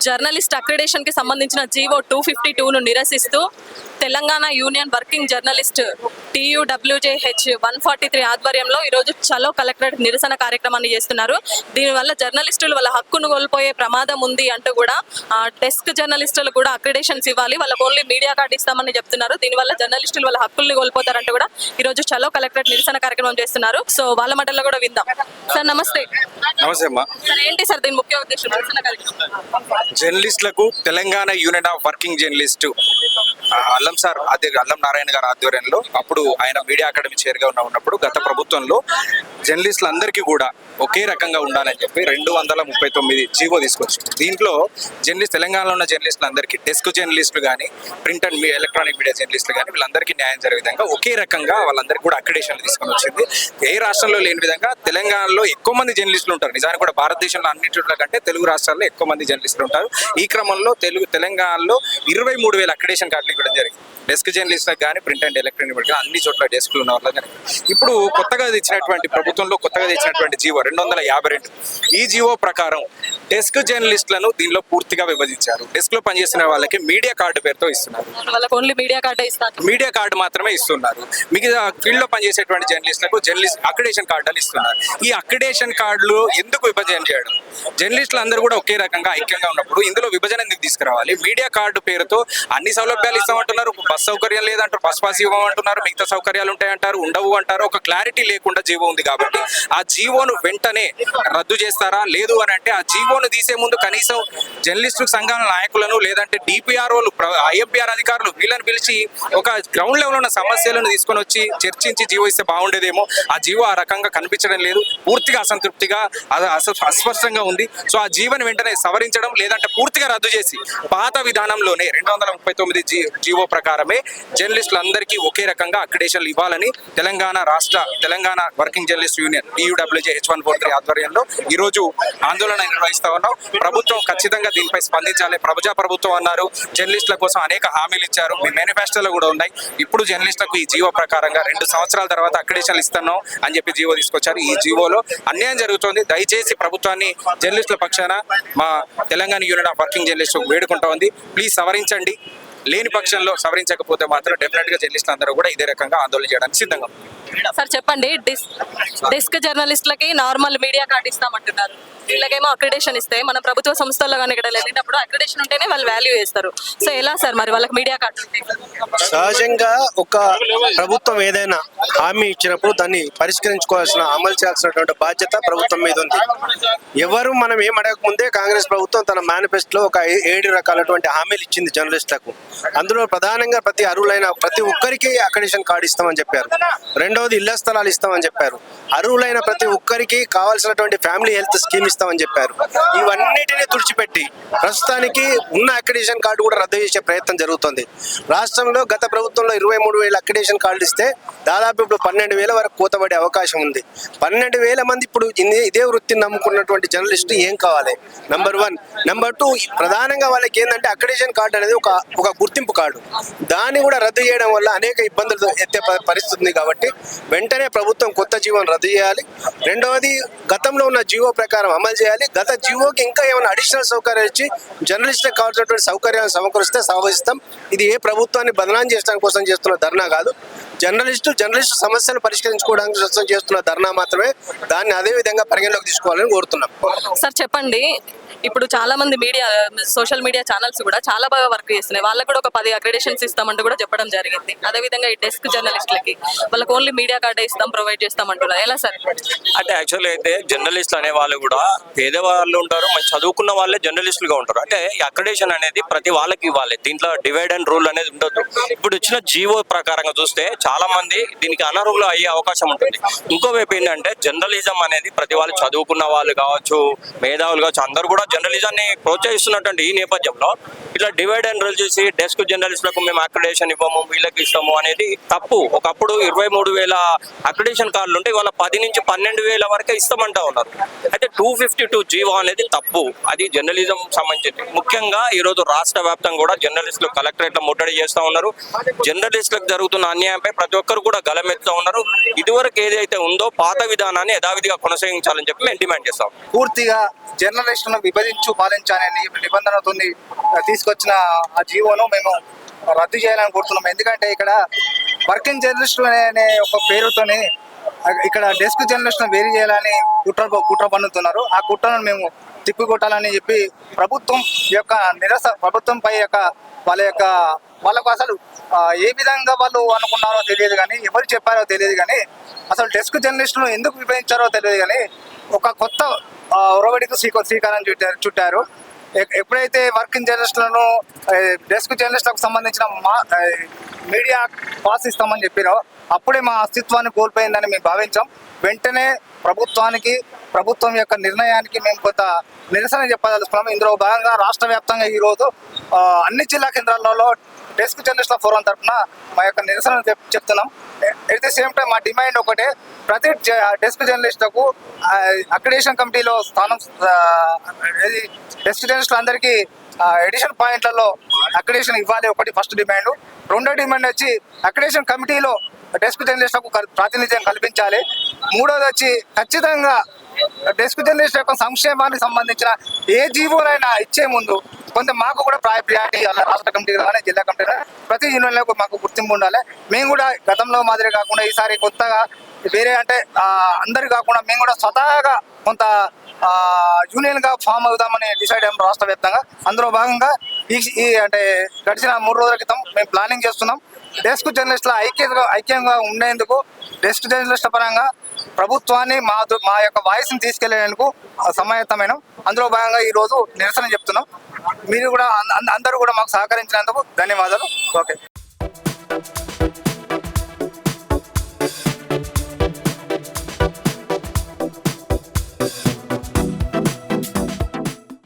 Journalist అక్రిడేషన్కి సంబంధించిన GO two fifty టూను నిరసిస్తూ Telangana union working journalist TUWJH one forty three ఆధ్వర్యంలో ఈరోజు చలో కలెక్టరేట్ నిరసన కార్యక్రమాన్ని చేస్తున్నారు. దీనివల్ల జర్నలిస్టులు వాళ్ళ హక్కును కోల్పోయే ప్రమాదం ఉంది అంటూ కూడా డెస్క్ జర్నలిస్టులు కూడా అక్రిడేషన్స్ ఇవ్వాలి వాళ్ళకి ఓన్లీ మీడియా కార్డు ఇస్తామని చెప్తున్నారు. దీనివల్ల జర్నలిస్టులు వాళ్ళ హక్కుల్ని కోల్పోతారంటూ కూడా ఈరోజు చలో కలెక్టరేట్ నిరసన కార్యక్రమం చేస్తున్నారు. సో వాళ్ళ మాటల్లో కూడా విందాం. సార్ నమస్తే. నమస్తే సార్ ఏంటి సార్ దీని ముఖ్య ఉద్దేశం? జర్నలిస్టులకు Telangana union of working journalist Allam sir అదే అల్లం నారాయణ గారి ఆధ్వర్యంలో అప్పుడు ఆయన మీడియా అకాడమీ చైర్గా ఉన్న ఉన్నప్పుడు గత ప్రభుత్వంలో జర్నలిస్టులందరికీ కూడా ఒకే రకంగా ఉండాలని చెప్పి రెండు వందల ముప్పై తొమ్మిది జీవో తీసుకొచ్చింది దీంట్లో జర్నలిస్ట్ తెలంగాణలో ఉన్న జర్నలిస్టులందరికీ డెస్క్ జర్నలిస్టులు కానీ ప్రింట్ అండ్ మీ ఎలక్ట్రానిక్ మీడియా జర్నలిస్టులు కానీ వీళ్ళందరికీ న్యాయం జరిగే విధంగా ఒకే రకంగా వాళ్ళందరికీ కూడా అక్రిడేషన్లు తీసుకొని వచ్చింది. ఏ రాష్ట్రంలో లేని విధంగా తెలంగాణలో ఎక్కువ మంది జర్నలిస్టులు ఉంటారు. నిజానికి కూడా భారతదేశంలో అన్ని చోట్ల కంటే తెలుగు రాష్ట్రాల్లో ఎక్కువ మంది జర్నలిస్టులు ఉంటారు. ఈ క్రమంలో తెలుగు తెలంగాణలో ఇరవై మూడు వేల అక్రిడేషన్ కార్డులు ఇవ్వడం జరిగింది. డెస్క్ జర్నలిస్ట్లకు కానీ ప్రింట్ అండ్ ఎలక్ట్రానిక్ మీడియా అన్ని చోట్ల డెస్క్లు ఉన్న వాళ్ళకి ఇప్పుడు కొత్తగా తెచ్చినటువంటి ప్రభుత్వంలో కొత్తగా తెచ్చినటువంటి జీవో రెండు వందల యాభై రెండు. ఈ జీవో ప్రకారం డెస్క్ జర్నలిస్టులను దీనిలో పూర్తిగా విభజించారు. డెస్క్లో పనిచేస్తున్న వాళ్ళకి మీడియా కార్డు పేరుతో ఇస్తున్నారు. ఓన్లీ మీడియా కార్డే ఇస్తారు. మీడియా కార్డు మాత్రమే ఇస్తున్నారు. మిగతా ఫీల్డ్లో పనిచేసేటువంటి జర్నలిస్టులకు జర్నలిస్ట్ అక్రిడేషన్ కార్డులు ఇస్తున్నారు. ఈ అక్రిడేషన్ కార్డులు ఎందుకు విభజన చేయడం? జర్నలిస్టులు అందరూ కూడా ఒకే రకంగా ఐక్యంగా ఉన్నప్పుడు ఇందులో విభజన ఎందుకు తీసుకురావాలి? మీడియా కార్డు పేరుతో అన్ని సౌలభ్యాలు ఇస్తామంటున్నారు. బస్ సౌకర్యం లేదంటారు. బస్ పాస్ ఇవ్వమంటున్నారు. మిగతా సౌకర్యాలు ఉంటాయంటారు. ఉండవు అంటారు. ఒక క్లారిటీ లేకుండా జీవో ఉంది కాబట్టి ఆ జీవోను వెంటనే రద్దు చేస్తారా? లేదు అని అంటే ఆ జీవోను తీసే ముందు కనీసం జర్నలిస్టు సంఘాల నాయకులను లేదంటే డిపిఆర్ఓలు ఐఎంపిఆర్ అధికారులు వీళ్ళని పిలిచి ఒక గ్రౌండ్ లెవెల్ ఉన్న సమస్యలను తీసుకొని వచ్చి చర్చించి జీవో ఇస్తే బాగుండేదేమో. ఆ జీవో ఆ రకంగా కనిపించడం లేదు. పూర్తిగా అసంతృప్తిగా అస- అస్పష్టంగా ఉంది. సో ఆ జీవోని వెంటనే సవరించడం లేదంటే పూర్తిగా రద్దు చేసి పాత విధానంలోనే రెండు వందల ముప్పై తొమ్మిది జీ జీవో ప్రకారమే జర్నలిస్టులందరికీ ఒకే రకంగా అక్రిడేషన్లు ఇవ్వాలని తెలంగాణ రాష్ట్ర Telangana working journalist union TUWJ H one four three ఆధ్వర్యంలో ఈరోజు ఆందోళన నిర్వహిస్తా ఉన్నాం. ప్రభుత్వం ఖచ్చితంగా దీనిపై స్పందించాలి. ప్రజా ప్రభుత్వం అన్నారు. జర్నలిస్టుల కోసం అనేక హామీలు ఇచ్చారు. మీ మేనిఫెస్టోలో కూడా ఉన్నాయి. ఇప్పుడు జర్నలిస్టులకు ఈ జీవో ప్రకారంగా రెండు సంవత్సరాల తర్వాత అక్రిడేషన్లు ఇస్తున్నాం అని చెప్పి జీవో తీసుకొచ్చారు. ఈ జీవోలో అన్యాయం జరుగుతోంది. దయచేసి ప్రభుత్వాన్ని జర్నలిస్టుల పక్షాన మా Telangana union of working journalist వేడుకుంటా ఉంది. ప్లీజ్ సవరించండి. లేని పక్షంలో సవరించకపోతే మాత్రం డెఫినెట్గా జర్నలిస్టులు అందరూ కూడా ఇదే రకంగా ఆందోళన చేయడానికి సిద్ధంగా సార్ చెప్పండి. డిస్ డెస్క్ జర్నలిస్టులకి నార్మల్ మీడియా కార్డు ఇస్తామంటున్నారు. వీళ్ళకేమో అక్రిడేషన్ ఇస్తే మన ప్రభుత్వ సంస్థల్లో కానీ ఇక్కడ వెళ్ళినప్పుడు అక్రిడేషన్ ఉంటేనే వాళ్ళు వాల్యూ చేస్తారు. సో ఎలా సార్ మరి వాళ్ళకి మీడియా కార్డు ఉంటే? సహజంగా ఒక ప్రభుత్వం ఏదైనా హామీ ఇచ్చినప్పుడు దాన్ని పరిష్కరించుకోవాల్సిన అమలు చేయాల్సినటువంటి బాధ్యత ప్రభుత్వం మీద ఉంది. ఎవరు మనం ఏం అడగక ముందే కాంగ్రెస్ ప్రభుత్వం తన మేనిఫెస్టోలో ఒక ఏడు రకాలటువంటి హామీలు ఇచ్చింది జర్నలిస్టులకు. అందులో ప్రధానంగా ప్రతి అర్హులైన ప్రతి ఒక్కరికి అక్రిడేషన్ కార్డు ఇస్తామని చెప్పారు. రెండవది ఇళ్ళ స్థలాలు ఇస్తామని చెప్పారు. అర్హులైన ప్రతి ఒక్కరికి కావాల్సినటువంటి ఫ్యామిలీ హెల్త్ స్కీమ్ ఇస్తామని చెప్పారు. ఇవన్నిటిని తుడిచిపెట్టి ప్రస్తుతానికి ఉన్న అక్రిడేషన్ కార్డు కూడా రద్దు చేసే ప్రయత్నం జరుగుతుంది. రాష్ట్రంలో గత ప్రభుత్వంలో ఇరవై మూడు వేల అక్రిడేషన్ కార్డులు ఇస్తే దాదాపు ఇప్పుడు పన్నెండు వేల వరకు కూతబడే అవకాశం ఉంది. పన్నెండు వేల మంది ఇప్పుడు ఇదే వృత్తిని నమ్ముకున్నటువంటి జర్నలిస్టు ఏం కావాలి? నంబర్ వన్ నెంబర్ టూ ప్రధానంగా వాళ్ళకి ఏంటంటే అక్రిడేషన్ కార్డు అనేది ఒక ఒక గుర్తింపు కార్డు. దాన్ని కూడా రద్దు చేయడం వల్ల అనేక ఇబ్బందులు ఎత్తే పరిస్థితి ఉంది కాబట్టి వెంటనే ప్రభుత్వం కొత్త జీవోని రద్దు చేయాలి. రెండవది గతంలో ఉన్న జీవో ప్రకారం అమలు చేయాలి. గత జీవోకి ఇంకా ఏమైనా అడిషనల్ సౌకర్యాలు ఇచ్చి జర్నలిస్టులకు కావాల్సినటువంటి సౌకర్యాలను సమకూరిస్తే సహకరిస్తాం ఇది ఏ ప్రభుత్వాన్ని బదనాం చేయడానికి కోసం చేస్తున్న ధర్నా కాదు. జర్నలిస్టు జర్నలిస్టు సమస్యలు పరిష్కరించుకోవడానికి కోసం చేస్తున్న ధర్నా మాత్రమే. దాన్ని అదే విధంగా పరిగణలోకి తీసుకోవాలని కోరుతున్నాం. సార్ చెప్పండి. ఇప్పుడు చాలా మంది మీడియా సోషల్ మీడియా ఛానల్స్ కూడా చాలా బాగా వర్క్ చేస్తున్నాయి. వాళ్ళకి కూడా ఒక పది అక్రెడేషన్స్ ఇస్తామంటూ కూడా చెప్పడం జరిగింది. అదే విధంగా ఈ డెస్క్ జర్నలిస్టులకి వాళ్ళకి ఓన్లీ మీడియా కార్డే ఇస్తాం ప్రొవైడ్ చేస్తాం అంటున్నారు ఎలా సార్? అంటే యాక్చువల్లీ అయితే జర్నలిస్టులు అనే వాళ్ళు కూడా పేదవాళ్ళు ఉంటారు మంచి చదువుకున్న వాళ్ళే జర్నలిస్టులుగా ఉంటారు. అంటే ఈ అనేది ప్రతి వాళ్ళకి ఇవ్వాలి. దీంట్లో డివైడ్ అండ్ రూల్ అనేది ఉండదు. ఇప్పుడు వచ్చిన జీవో ప్రకారంగా చూస్తే చాలా మంది దీనికి అనర్హులు అయ్యే అవకాశం ఉంటుంది. ఇంకోవైపు ఏంటంటే జర్నలిజం అనేది ప్రతి వాళ్ళు చదువుకున్న వాళ్ళు కావచ్చు మేధావులు కావచ్చు అందరూ కూడా జర్నలిజాన్ని ప్రోత్సహిస్తున్నటువంటి ఈ నేపథ్యంలో ఇట్లా డివైడ్ అండ్ రూల్ చేసి డెస్క్ జర్నలిస్టులకు మేము అక్రిడేషన్ ఇవ్వము వీళ్ళకి ఇస్తాము అనేది తప్పు. ఒకప్పుడు ఇరవై మూడు వేల అక్రిడేషన్ కార్డులు ఉంటే ఇవాళ పది నుంచి పన్నెండు వేల వరకే ఇస్తామంటా ఉన్నారు. అయితే టూ ఫిఫ్టీ టూ జీవో అనేది తప్పు. అది జర్నలిజం సంబంధించింది. ముఖ్యంగా ఈరోజు రాష్ట్ర వ్యాప్తంగా కూడా జర్నలిస్టులు కలెక్టరేట్లో ముట్టడి చేస్తూ ఉన్నారు. జర్నలిస్టులకు జరుగుతున్న అన్యాయంపై ప్రతి ఒక్కరు కూడా గలమెత్తుతూ ఉన్నారు. ఇదివరకు ఏదైతే ఉందో పాత విధానాన్ని యథావిధిగా కొనసాగించాలని చెప్పి మేము డిమాండ్ చేస్తాం. పూర్తిగా జర్నలిస్టులను విభజించు పాలించాలని నిబంధనతో తీసుకొచ్చిన ఆ జీవోను మేము రద్దు చేయాలని కోరుతున్నాం. ఎందుకంటే ఇక్కడ వర్కింగ్ జర్నలిస్టులు అనే ఒక పేరుతోని ఇక్కడ డెస్క్ జర్నలిస్టులను వేరు చేయాలని కుట్ర కుట్ర పన్నుతున్నారు. ఆ కుట్రను మేము తిప్పికొట్టాలని చెప్పి ప్రభుత్వం యొక్క నిరస ప్రభుత్వంపై యొక్క వాళ్ళ యొక్క వాళ్ళకు అసలు ఏ విధంగా వాళ్ళు అనుకున్నారో తెలియదు కానీ ఎవరు చెప్పారో తెలియదు కానీ అసలు డెస్క్ జర్నలిస్టులు ఎందుకు విభజించారో తెలియదు కానీ ఒక కొత్త ఒరవడికి శ్రీకో శ్రీకారం చుట్టారు చుట్టారు. ఎప్పుడైతే వర్కింగ్ జర్నలిస్టులను డెస్క్ జర్నలిస్టులకు సంబంధించిన మా మీడియా పాస్ ఇస్తామని చెప్పిరో అప్పుడే మా అస్తిత్వాన్ని కోల్పోయిందని మేము భావించాం. వెంటనే ప్రభుత్వానికి ప్రభుత్వం యొక్క నిర్ణయానికి మేము కొంత నిరసన చెప్పదలుచుకున్నాము. ఇందులో భాగంగా రాష్ట్ర వ్యాప్తంగా ఈరోజు అన్ని జిల్లా కేంద్రాలలో డెస్క్ జర్నలిస్టుల ఫోరం తరఫున మా యొక్క నిరసన చెప్- చెప్తున్నాం. ఎట్ ది సేమ్ టైం మా డిమాండ్ ఒకటే ప్రతి డెస్క్ జర్నలిస్టులకు అక్రిడేషన్ కమిటీలో స్థానం డెస్క్ జర్నలిస్టులు అందరికీ ఎడిషన్ పాయింట్లలో అక్రిడేషన్ ఇవ్వాలి ఒకటి ఫస్ట్ డిమాండ్. రెండో డిమాండ్ వచ్చి అక్రిడేషన్ కమిటీలో డెస్క్ జర్నలిస్టులకు కల్- ప్రాతినిధ్యం కల్పించాలి. మూడోది వచ్చి ఖచ్చితంగా డెస్క్ జర్నలిస్ట్ యొక్క సంక్షేమానికి సంబంధించిన ఏ జీవోనైనా ఇచ్చే ముందు కొంత మాకు కూడా ప్రాయ ప్రియారిటీ ఇవ్వాలి. రాష్ట్ర కమిటీ కానీ జిల్లా కమిటీ కానీ ప్రతి యూనియన్లో మాకు గుర్తింపు ఉండాలి. మేము కూడా గతంలో మాదిరి కాకుండా ఈసారి కొత్తగా వేరే అంటే అందరు కాకుండా మేము కూడా స్వతహాగా కొంత యూనియన్గా ఫామ్ అవుదామని డిసైడ్ అయ్యాము రాష్ట్ర వ్యాప్తంగా. అందులో భాగంగా ఈ అంటే గడిచిన మూడు రోజుల క్రితం మేము ప్లానింగ్ చేస్తున్నాం. డెస్క్ జర్నలిస్టుల ఐక్యంగా ఐక్యంగా ఉండేందుకు డెస్క్ జర్నలిస్టుల పరంగా ప్రభుత్వాన్ని మా మా యొక్క వాయిస్ని తీసుకెళ్ళేందుకు సమాయత్తమైన అందులో భాగంగా ఈ రోజు నిరసన చెప్తున్నాం. మీరు కూడా అందరూ కూడా మాకు సహకరించినందుకు ధన్యవాదాలు. ఓకే.